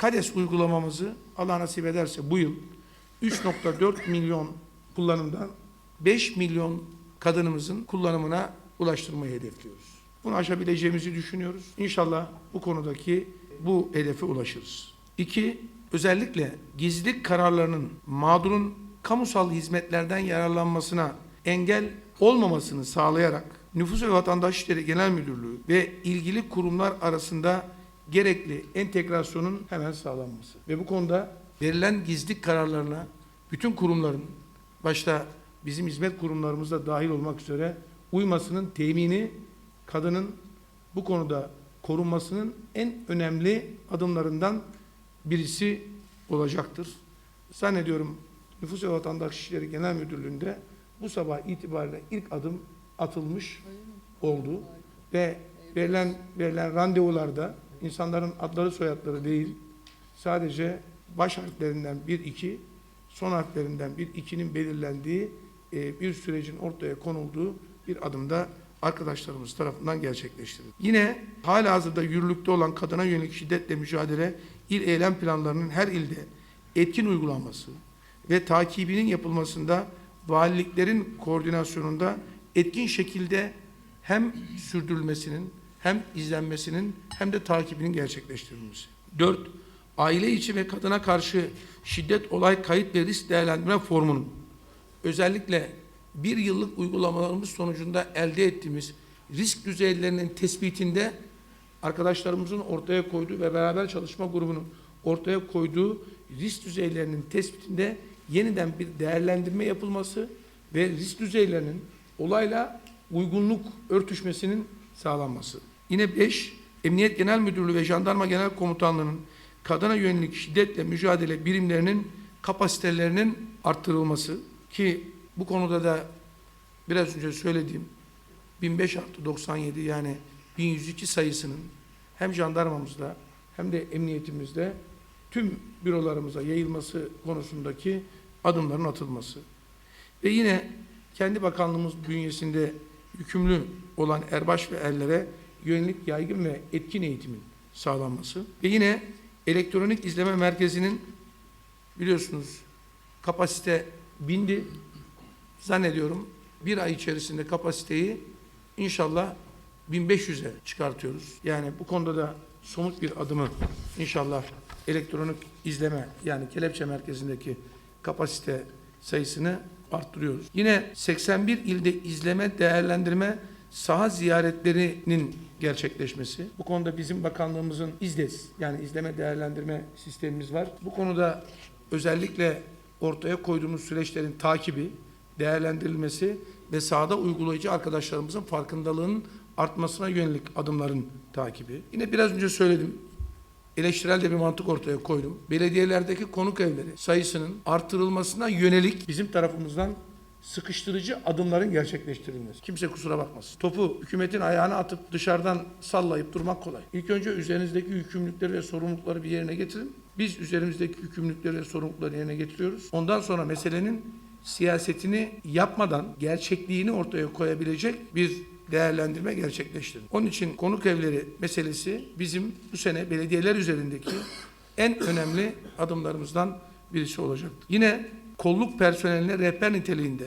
KADES uygulamamızı Allah nasip ederse bu yıl 3.4 milyon kullanımdan 5 milyon kadınımızın kullanımına ulaştırmayı hedefliyoruz. Bunu aşabileceğimizi düşünüyoruz. İnşallah bu konudaki bu hedefe ulaşırız. İki, özellikle gizlilik kararlarının mağdurun kamusal hizmetlerden yararlanmasına engel olmamasını sağlayarak Nüfus ve Vatandaş Genel Müdürlüğü ve ilgili kurumlar arasında gerekli entegrasyonun hemen sağlanması. Ve bu konuda verilen gizlilik kararlarına bütün kurumların başta bizim hizmet kurumlarımız da dahil olmak üzere uymasının temini kadının bu konuda korunmasının en önemli adımlarından birisi olacaktır. Zannediyorum Nüfus ve Vatandaş İşleri Genel Müdürlüğü'nde bu sabah itibariyle ilk adım atılmış oldu ve verilen verilen randevularda insanların adları soyadları değil sadece baş harflerinden bir iki son harflerinden bir ikinin belirlendiği e, bir sürecin ortaya konulduğu bir adımda arkadaşlarımız tarafından gerçekleştirildi. Yine hala hazırda yürürlükte olan kadına yönelik şiddetle mücadele il eylem planlarının her ilde etkin uygulanması ve takibinin yapılmasında valiliklerin koordinasyonunda etkin şekilde hem sürdürülmesinin hem izlenmesinin hem de takibinin gerçekleştirilmesi. 4. Aile içi ve kadına karşı şiddet olay kayıt ve risk değerlendirme formunun özellikle bir yıllık uygulamalarımız sonucunda elde ettiğimiz risk düzeylerinin tespitinde arkadaşlarımızın ortaya koyduğu ve beraber çalışma grubunun ortaya koyduğu risk düzeylerinin tespitinde yeniden bir değerlendirme yapılması ve risk düzeylerinin olayla uygunluk örtüşmesinin sağlanması. Yine 5. Emniyet Genel Müdürlüğü ve Jandarma Genel Komutanlığı'nın kadına yönelik şiddetle mücadele birimlerinin kapasitelerinin arttırılması ki bu konuda da biraz önce söylediğim 1005 artı 97 yani 1102 sayısının hem jandarmamızda hem de emniyetimizde tüm bürolarımıza yayılması konusundaki adımların atılması. Ve yine kendi bakanlığımız bünyesinde yükümlü olan erbaş ve erlere yönelik yaygın ve etkin eğitimin sağlanması. Ve yine elektronik izleme merkezinin biliyorsunuz kapasite bindi. Zannediyorum bir ay içerisinde kapasiteyi inşallah 1500'e çıkartıyoruz. Yani bu konuda da somut bir adımı inşallah elektronik izleme yani kelepçe merkezindeki kapasite sayısını arttırıyoruz. Yine 81 ilde izleme, değerlendirme, saha ziyaretlerinin gerçekleşmesi. Bu konuda bizim bakanlığımızın İZDES yani izleme değerlendirme sistemimiz var. Bu konuda özellikle ortaya koyduğumuz süreçlerin takibi, değerlendirilmesi ve sahada uygulayıcı arkadaşlarımızın farkındalığının artmasına yönelik adımların takibi. Yine biraz önce söyledim. Eleştirel de bir mantık ortaya koydum. Belediyelerdeki konuk evleri sayısının artırılmasına yönelik bizim tarafımızdan sıkıştırıcı adımların gerçekleştirilmesi. Kimse kusura bakmasın. Topu hükümetin ayağına atıp dışarıdan sallayıp durmak kolay. İlk önce üzerinizdeki yükümlülükleri ve sorumlulukları bir yerine getirin. Biz üzerimizdeki yükümlülükleri ve sorumlulukları yerine getiriyoruz. Ondan sonra meselenin siyasetini yapmadan gerçekliğini ortaya koyabilecek bir değerlendirme gerçekleştirin. Onun için konuk evleri meselesi bizim bu sene belediyeler üzerindeki en önemli adımlarımızdan birisi olacaktır. Yine kolluk personeline rehber niteliğinde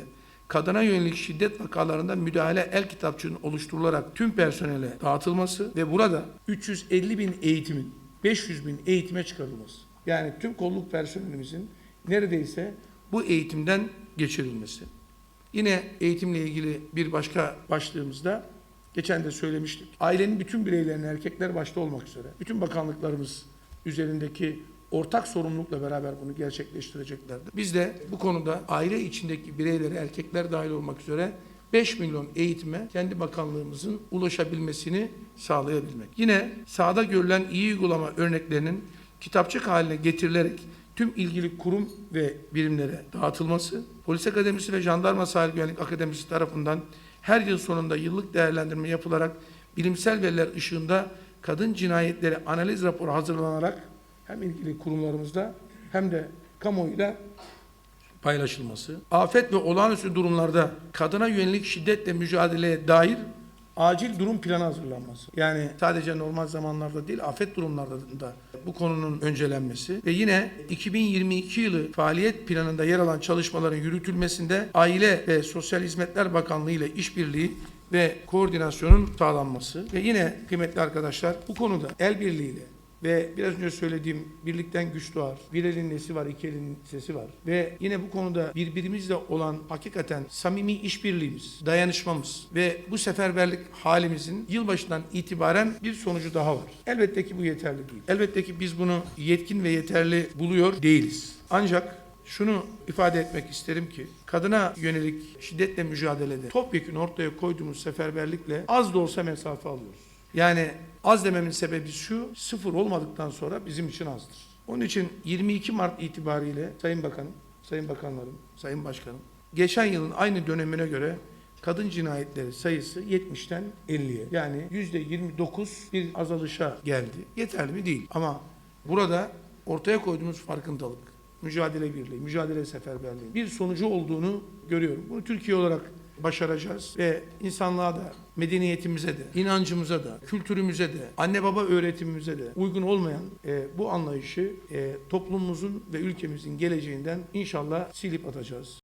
kadına yönelik şiddet vakalarında müdahale el kitapçığının oluşturularak tüm personele dağıtılması ve burada 350 bin eğitimin 500 bin eğitime çıkarılması. Yani tüm kolluk personelimizin neredeyse bu eğitimden geçirilmesi. Yine eğitimle ilgili bir başka başlığımızda geçen de söylemiştik. Ailenin bütün bireylerinin erkekler başta olmak üzere bütün bakanlıklarımız üzerindeki ortak sorumlulukla beraber bunu gerçekleştireceklerdir. Biz de bu konuda aile içindeki bireyleri erkekler dahil olmak üzere 5 milyon eğitime kendi bakanlığımızın ulaşabilmesini sağlayabilmek. Yine sahada görülen iyi uygulama örneklerinin kitapçık haline getirilerek tüm ilgili kurum ve birimlere dağıtılması, Polis Akademisi ve Jandarma Sahil Güvenlik Akademisi tarafından her yıl sonunda yıllık değerlendirme yapılarak bilimsel veriler ışığında kadın cinayetleri analiz raporu hazırlanarak hem ilgili kurumlarımızda hem de kamuoyuyla paylaşılması, afet ve olağanüstü durumlarda kadına yönelik şiddetle mücadeleye dair acil durum planı hazırlanması. Yani sadece normal zamanlarda değil, afet durumlarda da bu konunun öncelenmesi ve yine 2022 yılı faaliyet planında yer alan çalışmaların yürütülmesinde Aile ve Sosyal Hizmetler Bakanlığı ile işbirliği ve koordinasyonun sağlanması ve yine kıymetli arkadaşlar bu konuda el birliğiyle ve biraz önce söylediğim birlikten güç doğar. Bir elin nesi var, iki elin sesi var. Ve yine bu konuda birbirimizle olan hakikaten samimi işbirliğimiz, dayanışmamız ve bu seferberlik halimizin yılbaşından itibaren bir sonucu daha var. Elbette ki bu yeterli değil. Elbette ki biz bunu yetkin ve yeterli buluyor değiliz. Ancak şunu ifade etmek isterim ki kadına yönelik şiddetle mücadelede topyekun ortaya koyduğumuz seferberlikle az da olsa mesafe alıyoruz. Yani az dememin sebebi şu, sıfır olmadıktan sonra bizim için azdır. Onun için 22 Mart itibariyle Sayın Bakanım, Sayın Bakanlarım, Sayın Başkanım, geçen yılın aynı dönemine göre kadın cinayetleri sayısı 70'ten 50'ye yani %29 bir azalışa geldi. Yeterli mi? Değil. Ama burada ortaya koyduğumuz farkındalık, mücadele birliği, mücadele seferberliği bir sonucu olduğunu görüyorum. Bunu Türkiye olarak başaracağız ve insanlığa da, medeniyetimize de, inancımıza da, kültürümüze de, anne baba öğretimimize de uygun olmayan e, bu anlayışı e, toplumumuzun ve ülkemizin geleceğinden inşallah silip atacağız.